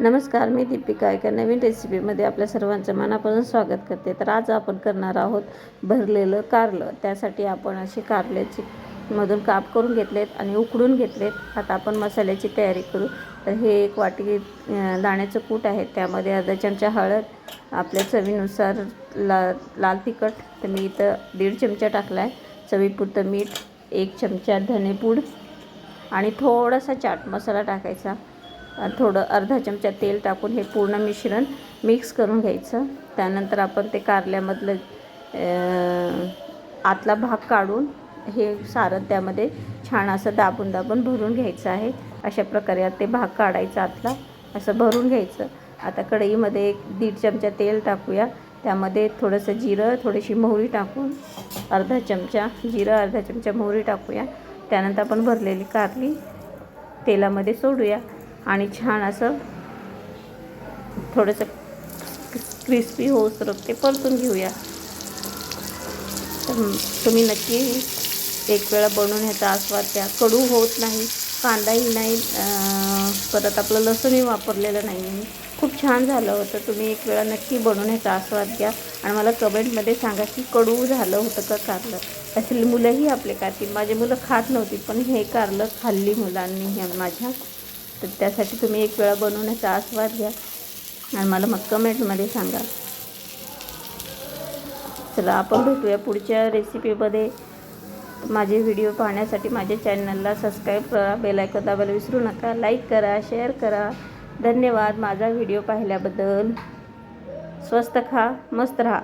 नमस्कार मी दीपिका एका नवीन रेसिपीमध्ये आपल्या सर्वांचं मनापासून स्वागत करते. तर आज आपण करणार आहोत भरलेलं कारलं. त्यासाठी आपण असे कारल्याची मधून काप करून घेतलेत आणि उकडून घेतलेत. आता आपण मसाल्याची तयारी करू. तर हे एक वाटी दाण्याचं कूट आहे. त्यामध्ये अर्धा चमचा हळद आपल्या चवीनुसार ला लाल तिखट तर मी इथं दीड चमचा टाकला आहे. चवीपुरतं मीठ एक चमचा धनेपूड आणि थोडासा चाट मसाला टाकायचा. थोडं अर्धा चमचा तेल टाकून हे पूर्ण मिश्रण मिक्स करून घ्यायचं. त्यानंतर आपण ते कारल्यामधलं आतला भाग काढून हे सारं त्यामध्ये छान असं दाबून दाबून भरून घ्यायचं आहे. अशा प्रकारे ते भाग काढायचा आतला असं भरून घ्यायचं. आता कढईमध्ये एक दीड चमचा तेल टाकूया. त्यामध्ये थोडंसं जिरं थोडीशी मोहरी टाकून अर्धा चमचा जिरं अर्धा चमचा मोहरी टाकूया. त्यानंतर आपण भरलेली कारली तेलामध्ये सोडूया. आणि छान असं थोडंसं क्रिस्पी होऊस्तर ते परतून घेऊया. तर तुम्ही नक्की एक वेळा बनवून ह्याचा आस्वाद द्या कडू होत नाही कांदाही नाही परत आपलं लसूणही वापरलेलं नाही आहे खूप छान झालं होतं. तुम्ही एक वेळा नक्की बनवून ह्याचा आस्वाद घ्या. आणि मला कमेंटमध्ये सांगा की कडू झालं होतं का कारलं? असली मुलंही आपले खातील माझी मुलं खात नव्हती पण हे कारलं खाल्ली मुलांनी ह्या माझ्या तर त्यासाठी तुम्ही एक वेळा बनवण्याचा आस्वाद घ्या. आणि मला मग कमेंटमध्ये सांगा. चला आपण भेटूया पुढच्या रेसिपीमध्ये माझे व्हिडिओ पाहण्यासाठी माझ्या चॅनलला सबस्क्राईब करा बेलायकन दाबायला विसरू नका. लाईक करा शेअर करा. धन्यवाद माझा व्हिडिओ पाहिल्याबद्दल. स्वस्त खा मस्त राहा.